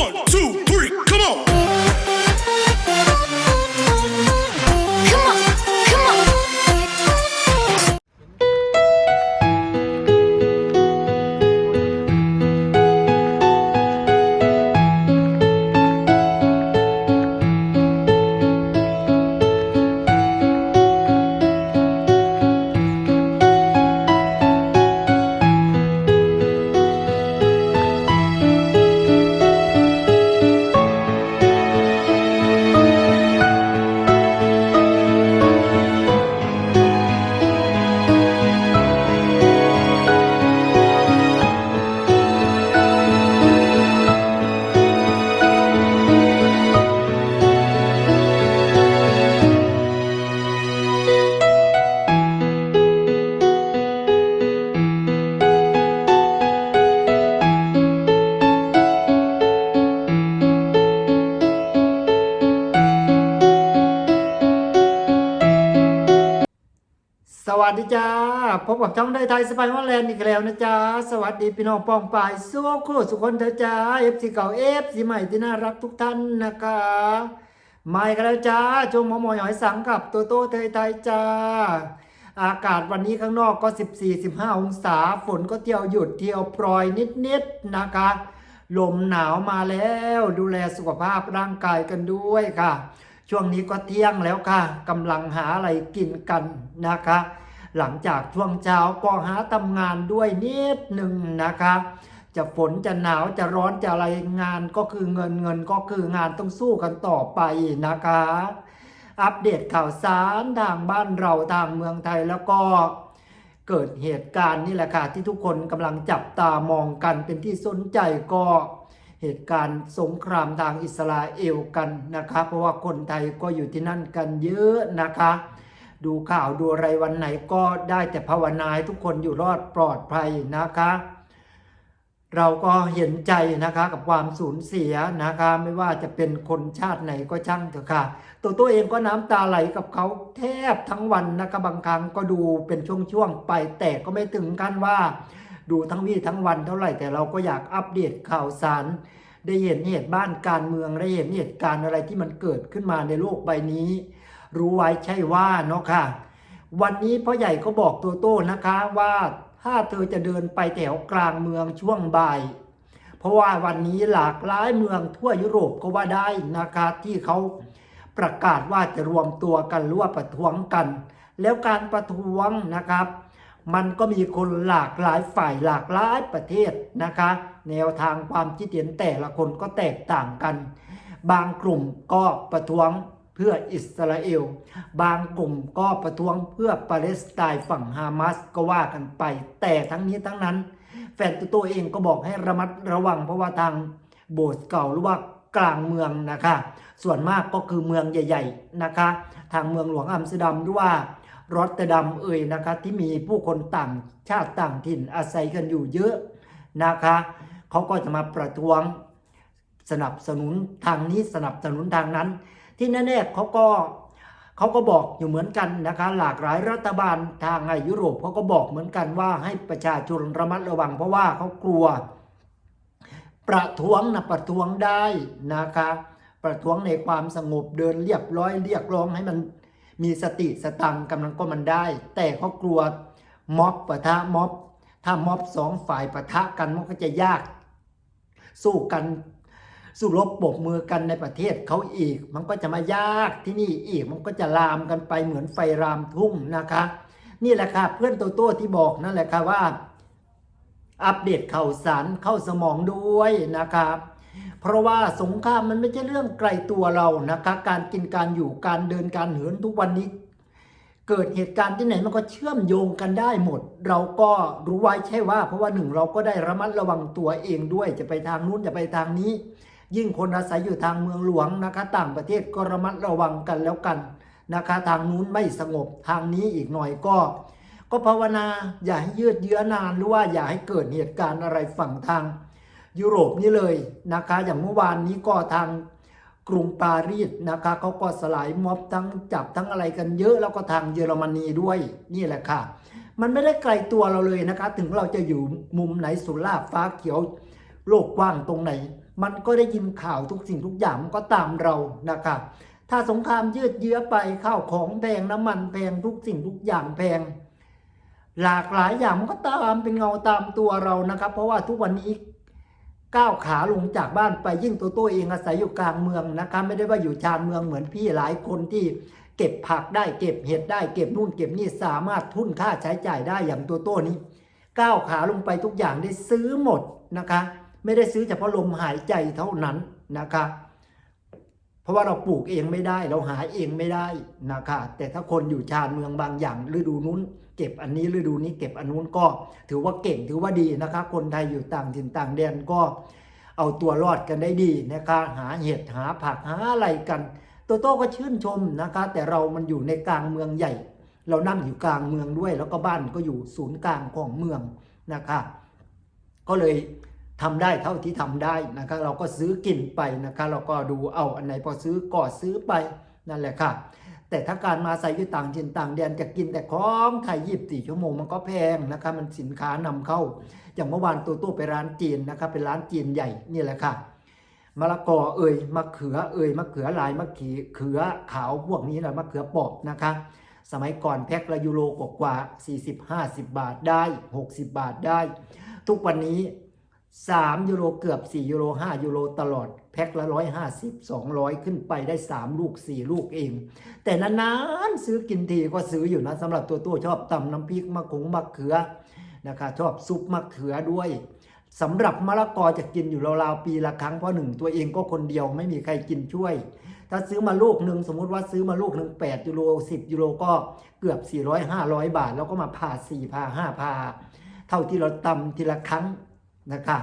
One, two, สวัสดีจ้า พบกับช่องได้ไทยสไปฮอลแลนด์อีกแล้วนะจ๊ะสวัสดีพี่น้องปองปายสู้คู่สุขคนเถอะจ้าเอฟซีเก่าเอฟซีใหม่ที่น่ารักทุกท่านนะคะมาอีกันแล้วจ้าชมหมอหมอหอยสังกับโตโต้เทยไทยจ้า อากาศวันนี้ข้างนอกก็ 14-15 องศา ฝนก็เที่ยวหยุดเที่ยวโปรยนิดๆนะคะ ลมหนาวมาแล้ว ดูแลสุขภาพร่างกายกันด้วยค่ะ ช่วงนี้ก็เที่ยงแล้วค่ะกำลังหาอะไรกินกันนะคะ หลังจากช่วงเช้าก็หาทำงานด้วยนิดหนึ่งนะคะ จะฝนจะหนาวจะร้อนจะอะไรงานก็คือเงินเงินก็คืองานต้องสู้กันต่อไปนะคะ อัปเดตข่าวสารทางบ้านเราทางเมืองไทยแล้วก็เกิดเหตุการณ์นี่แหละค่ะที่ทุกคนกำลังจับตามองกันเป็นที่สนใจก็ เหตุการณ์สงครามทางอิสราเอลกันนะคะเพราะว่าคนไทยก็อยู่ที่นั่นกันเยอะนะคะ ดูข่าวดูอะไรวันไหนก็ได้แต่ภาวนาให้ทุกคนอยู่รอดปลอดภัยนะคะ เราก็เห็นใจนะคะกับความสูญเสียนะคะ ไม่ว่าจะเป็นคนชาติไหนก็ช่างเถอะค่ะ ตัวตัวเองก็น้ำตาไหลกับเขาแทบทั้งวันนะคะบางครั้งก็ดูเป็นช่วงๆไปแต่ก็ไม่ถึงกันว่า ดูทั้งวี่ทั้งวันเท่าไหร่แต่เราก็อยากอัปเดตข่าวสาร ได้เห็นเหตุบ้านการเมืองได้เห็นเหตุการณ์อะไรที่มันเกิดขึ้นมาในโลกใบนี้ รู้ไว้ใช่ว่าเนาะค่ะ วันนี้พ่อใหญ่ก็บอกตัวโต้นะคะว่าถ้าเธอจะเดินไปแถวกลางเมืองช่วงบ่าย เพราะว่าวันนี้หลากหลายเมืองทั่วยุโรปก็ว่าได้นะคะที่เขาประกาศว่าจะรวมตัวกันหรือว่าประท้วงกัน แล้วการประท้วงนะครับ มันก็มีคนหลากหลายฝ่ายหลากหลายประเทศนะคะ แนวทางความคิดเห็นแต่ละคนก็แตกต่างกัน บางกลุ่มก็ประท้วงเพื่ออิสราเอล บางกลุ่มก็ประท้วงเพื่อปาเลสไตน์ฝั่งฮามาสก็ว่ากันไป แต่ทั้งนี้ทั้งนั้น แฟนตัวตัวเองก็บอกให้ระมัดระวังเพราะว่าทางโบสถ์เก่าหรือว่ากลางเมืองนะคะ ส่วนมากก็คือเมืองใหญ่ ๆนะคะ ทางเมืองหลวงอัมสเตอร์ดัมหรือว่า รอตเตอร์ดัมเอ่ยนะคะที่มีผู้คนต่างชาติต่างถิ่นอาศัยกันอยู่เยอะนะคะเขาก็จะมาประท้วงสนับสนุนทางนี้สนับสนุนทางนั้น ที่แน่ๆเขาก็เขาก็บอกอยู่เหมือนกันนะคะ หลากหลายรัฐบาลทางในยุโรปเขาก็บอกเหมือนกันว่าให้ประชาชนระมัดระวังเพราะว่าเขากลัว ประท้วงนะประท้วงได้นะคะ ประท้วงในความสงบเดินเรียบร้อยเรียกร้องให้มัน มีสติสตังกำลังก็มันได้ แต่เขากลัวม็อบปะทะม็อบ ถ้าม็อบสองฝ่ายปะทะกันมันก็จะยาก สู้กันสู้รบปรบมือกันในประเทศเขาอีก มันก็จะมายากที่นี่อีกมันก็จะลามกันไปเหมือนไฟรามทุ่งนะคะ นี่แหละค่ะเพื่อนโตโต้ที่บอกนั่นแหละค่ะว่า อัปเดตข่าวสารเข้าสมองด้วยนะครับ เพราะว่าสงครามมันไม่ใช่เรื่องไกลตัวเรานะคะ การกินการอยู่การเดินการเหินทุกวันนี้ เกิดเหตุการณ์ที่ไหนมันก็เชื่อมโยงกันได้หมด เราก็รู้ไว้ใช่ว่า เพราะว่าหนึ่งเราก็ได้ระมัดระวังตัวเองด้วยจะไปทางนู้นจะไปทางนี้ ยิ่งคนอาศัยอยู่ทางเมืองหลวงนะคะ ต่างประเทศก็ระมัดระวังกันแล้วกันนะคะ ทางนู้นไม่สงบทางนี้อีกหน่อยก็ ก็ภาวนาอย่าให้ยืดเยื้อนานหรือว่าอย่าให้เกิดเหตุการณ์อะไรฝั่งทาง ยุโรปนี่เลยนะคะ อย่างเมื่อวานนี้ก็ทางกรุงปารีสนะคะเขาก็สลายม็อบทั้งจับทั้งอะไรกันเยอะแล้วก็ทางเยอรมนีด้วยนี่แหละค่ะ มันไม่ได้ไกลตัวเราเลยนะคะ ถึงเราจะอยู่มุมไหนสุราฟ้าเขียวโลกกว้างตรงไหน มันก็ได้ยินข่าวทุกสิ่งทุกอย่างมันก็ตามเรานะครับถ้าสงครามยืดเยื้อไปข้าวของแพงน้ำมันแพงทุกสิ่งทุกอย่างแพง หลากหลายอย่างมันก็ตามเป็นเงาตามตัวเรานะครับ เพราะว่าทุกวันนี้ ก้าวขาลงจากบ้านไปยิ่งตัวตัวเองอาศัยอยู่กลางเมืองนะครับไม่ได้ว่าอยู่ชานเมืองเหมือนพี่หลายคนที่เก็บผักได้เก็บเห็ดได้เก็บนู่นเก็บนี่สามารถทุนค่าใช้จ่ายได้อย่างตัวตัวนี้ ก้าวขาลงไปทุกอย่างได้ซื้อหมดนะคะ ไม่ได้ซื้อเฉพาะลมหายใจเท่านั้นนะคะ เพราะว่าเราปลูกเองไม่ได้ เราหาเองไม่ได้นะคะแต่ถ้าคนอยู่ชานเมืองบางอย่างฤดูนู้น เก็บอันนี้ฤดูนี้เก็บอันนู้นก็ ถือว่าเก่งถือว่าดีนะคะ คนไทยอยู่ต่างถิ่นต่างแดนก็เอาตัวรอดกันได้ดีนะคะ หาเห็ดหาผักหาอะไรกันโตโต้ก็ชื่นชมนะคะ แต่เรามันอยู่ในกลางเมืองใหญ่ เรานั่งอยู่กลางเมืองด้วย แล้วก็บ้านก็อยู่ศูนย์กลางของเมืองนะคะ ก็เลย ทำได้เท่าที่ทำได้นะคะ เราก็ซื้อกินไปนะคะ เราก็ดูเอาอันไหนพอซื้อก็ซื้อไปนั่นแหละค่ะ แต่ถ้าการมาใส่อยู่ต่างถิ่นต่างแดนจะกินแต่ของไทยยีบสี่ชั่วโมงมันก็แพงนะคะ มันสินค้านำเข้า อย่างเมื่อวานตัวตัวไปร้านจีนนะคะเป็นร้านจีนใหญ่นี่แหละค่ะมะละกอเอ่ยมะเขือเอ่ยมะเขือลายมะขีเขือขาวพวกนี้แหละมะเขือปอบนะคะ สมัยก่อนแพ็คละยูโรกว่าๆ40 50 บาทได้ 60 บาทได้ ทุกวันนี้ 3 ยูโรเกือบ 4 ยูโร 5 ยูโรตลอด แพ็คละ 150 200 ขึ้นไปได้ 3 ลูก 4 ลูกเอง แต่นานๆซื้อกินทีก็ซื้ออยู่นะสำหรับตัวตัวชอบตำน้ำพริกมะขงมะเขือนะคะชอบซุปมะเขือด้วยสำหรับมะละกอจะกินอยู่ราวๆปีละครั้งเพราะหนึ่งตัวเองก็คนเดียวไม่มีใครกินช่วย ถ้าซื้อมาลูกหนึ่งสมมุติว่าซื้อมาลูกหนึ่งแปดยูโรสิบยูโรก็เกือบ 400 500 บาท แล้วก็มาผ่าสี่ผ่าห้าผ่าเท่าที่เราตำทีละครั้ง นะคะ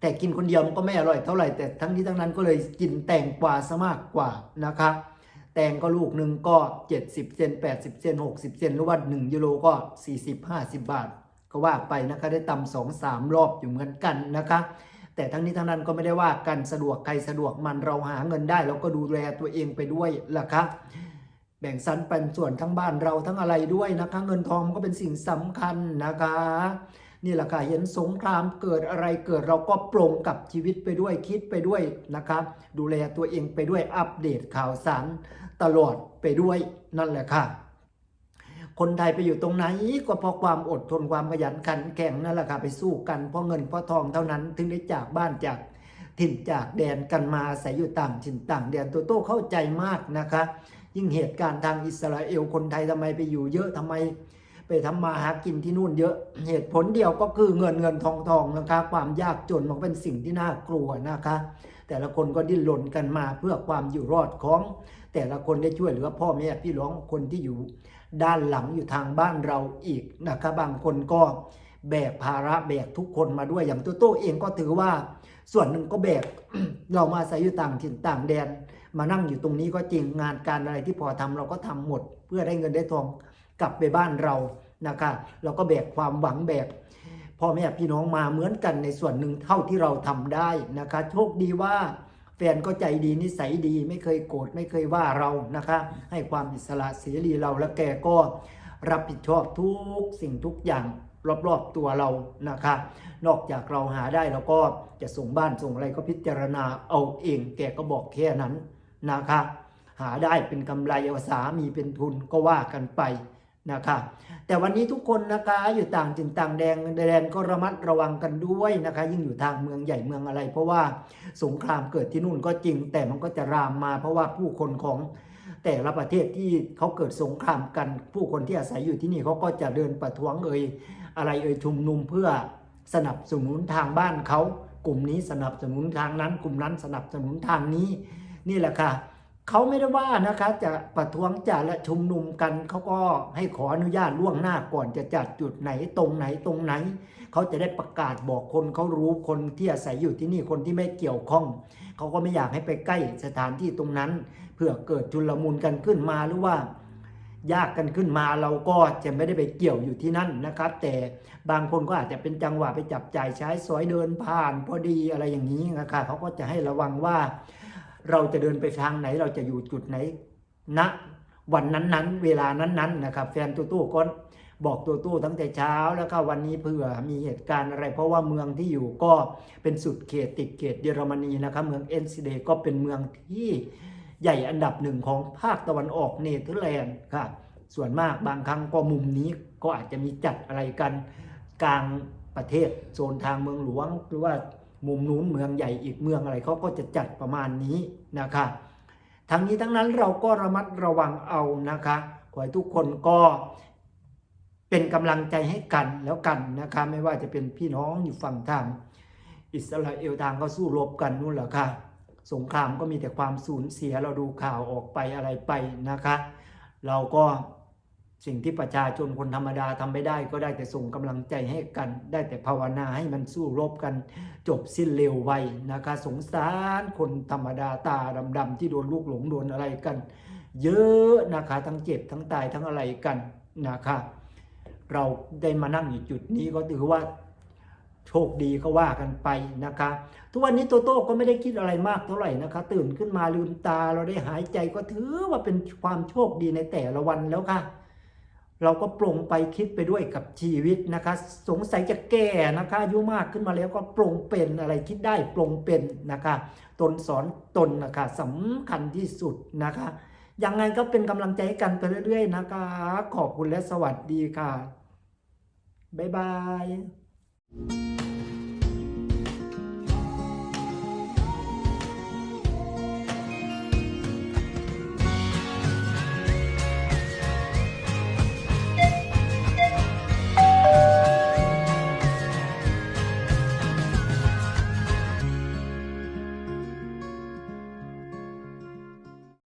แต่กินคนเดียวมันก็ไม่อร่อยเท่าไหร่แต่ทั้งนี้ทั้งนั้นก็เลยกินแตงกวาซะมากกว่านะคะ แตงก็ลูกหนึ่งก็ 70 เซน 80 เซน 60 เซนหรือว่า 1 ยูโรก็ 40 50 บาท ก็ว่าไปนะคะได้ตำสองสามรอบอยู่เหมือนกันนะคะ แต่ทั้งนี้ทั้งนั้นก็ไม่ได้ว่ากันสะดวกใครสะดวกมันเราหาเงินได้เราก็ดูแลตัวเองไปด้วยล่ะคะแบ่งสรรปันส่วนทั้งบ้านเราทั้งอะไรด้วยนะคะ เงินทองมันก็เป็นสิ่งสำคัญนะคะ นี่แหละค่ะเห็นสงครามเกิดอะไรเกิดเราก็ปรงกับชีวิตไปด้วยคิดไปด้วยนะคะดูแลตัวเองไปด้วยอัปเดตข่าวสารตลอดไปด้วยนั่นแหละค่ะ คนไทยไปอยู่ตรงไหนก็เพราะความอดทนความขยันขันแข็งนั่นแหละค่ะไปสู้กันเพราะเงินเพราะทองเท่านั้นถึงได้จากบ้านจากถิ่นจากแดนกันมาอาศัยอยู่ต่างถิ่นต่างแดนตัวโต้เข้าใจมากนะคะ ยิ่งเหตุการณ์ทางอิสราเอลคนไทยทำไมไปอยู่เยอะทำไม ไปทำมาหากินที่นู่นเยอะ เหตุผลเดียวก็คือเงินเงินทองทองนะคะ ความยากจนมันเป็นสิ่งที่น่ากลัวนะคะ แต่ละคนก็ดิ้นรนกันมาเพื่อความอยู่รอดของ แต่ละคนได้ช่วยเหลือพ่อแม่พี่น้องคนที่อยู่ ด้านหลังอยู่ทางบ้านเราอีกนะคะ บางคนก็แบกภาระแบกทุกคนมาด้วยอย่างตัวโต้เองก็ถือว่า ส่วนหนึ่งก็แบกเรามาอาศัยอยู่ต่างถิ่นต่างแดน มานั่งอยู่ตรงนี้ก็จริงงานการอะไรที่พอทำเราก็ทำหมด เพื่อได้เงินได้ทอง กลับไปบ้านเรานะคะเราก็แบกความหวังแบกพ่อแม่พี่น้องมาเหมือนกันในส่วนหนึ่งเท่าที่เราทำได้นะคะโชคดีว่าแฟนก็ใจดีนิสัยดีไม่เคยโกรธไม่เคยว่าเรานะคะ ให้ความอิสระเสรีเราและแกก็รับผิดชอบทุกสิ่งทุกอย่างรอบๆตัวเรานะคะนอกจากเราหาได้เราก็จะส่งบ้านส่งอะไรก็พิจารณาเอาเอง แกก็บอกแค่นั้นนะคะหาได้เป็นกำไรเอาสามีเป็นทุนก็ว่ากันไป นะคะแต่วันนี้ทุกคนนะคะอยู่ต่างถิ่นต่างแดงแดนก็ระมัดระวังกันด้วยนะคะ ยิ่งอยู่ทางเมืองใหญ่เมืองอะไร เพราะว่าสงครามเกิดที่นู่นก็จริง แต่มันก็จะรามมา เพราะว่าผู้คนของแต่ละประเทศที่เขาเกิดสงครามกัน ผู้คนที่อาศัยอยู่ที่นี่เขาก็จะเดินประท้วงเอ่ยอะไรเอ่ยชุมนุมเพื่อสนับสนุนทางบ้านเขากลุ่มนี้สนับสนุนทางนั้น กลุ่มนั้นสนับสนุนทางนี้นี่แหละค่ะ เขาไม่ได้ว่านะคะจะประท้วงจะและชุมนุมกันเขาก็ให้ขออนุญาตล่วงหน้าก่อนจะจัดจุดไหนตรงไหนตรงไหน เขาจะได้ประกาศบอกคนเขารู้คนที่อาศัยอยู่ที่นี่คนที่ไม่เกี่ยวข้อง เขาก็ไม่อยากให้ไปใกล้สถานที่ตรงนั้นเพื่อเกิดจุลมุนกันขึ้นมาหรือว่ายากกันขึ้นมาเราก็จะไม่ได้ไปเกี่ยวอยู่ที่นั่นนะครับ แต่บางคนก็อาจจะเป็นจังหวะไปจับจ่ายใช้สอยเดินผ่านพอดีอะไรอย่างนี้นะคะเขาก็จะให้ระวังว่า เราจะเดินไปทางไหน เราจะอยู่จุดไหนณวันนั้นๆ เวลานั้นๆนะครับ แฟนตู้ตู้ก็บอกตัวตู้ตั้งแต่เช้าแล้วก็วันนี้เผื่อมีเหตุการณ์อะไร เพราะว่าเมืองที่อยู่ก็เป็นสุดเขตติดเขตเยอรมนีนะครับ เมืองเอ็นซิเดก็เป็นเมืองที่ใหญ่อันดับหนึ่งของภาคตะวันออกเนเธอร์แลนด์ค่ะ ส่วนมากบางครั้งก็มุมนี้ก็อาจจะมีจัดอะไรกันกลางประเทศโซนทางเมืองหลวงหรือว่า มุมนู้นเมืองใหญ่อีกเมืองอะไรเขาก็จะจัดประมาณนี้นะคะทั้งนี้ทั้งนั้นเราก็ระมัดระวังเอานะคะขอให้ทุกคนก็เป็นกำลังใจให้กันแล้วกันนะคะไม่ว่าจะเป็นพี่น้องอยู่ฝั่งทางอิสราเอลทางก็สู้รบกันนู่นแหละค่ะสงครามก็มีแต่ความสูญเสียเราดูข่าวออกไปอะไรไปนะคะ เราก็ สิ่งที่ประชาชนคนธรรมดาทำไม่ได้ก็ได้แต่ส่งกำลังใจให้กัน ได้แต่ภาวนาให้มันสู้รบกันจบสิ้นเร็วไวนะคะสงสารคนธรรมดาตาดำๆที่โดนลูกหลงโดนอะไรกัน เยอะนะคะทั้งเจ็บทั้งตายทั้งอะไรกันนะคะเราได้มานั่งอยู่จุดนี้ก็ถือว่าโชคดีก็ว่ากันไปนะคะ ทุกวันนี้โตโต้ก็ไม่ได้คิดอะไรมากเท่าไหร่นะคะ ตื่นขึ้นมาลืมตาเราได้หายใจก็ถือว่าเป็นความโชคดีในแต่ละวันแล้วค่ะ เราก็ปรงไปคิดไปด้วยกับชีวิตนะคะ สงสัยจะแก่นะคะอายุมากขึ้นมาแล้วก็ปรงเป็นอะไรคิดได้ปรงเป็นนะคะ ตนสอนตนนะคะสำคัญที่สุดนะคะยังไงก็เป็นกำลังใจให้กันไปเรื่อยๆนะคะ ขอบคุณและสวัสดีค่ะ บ๊ายบาย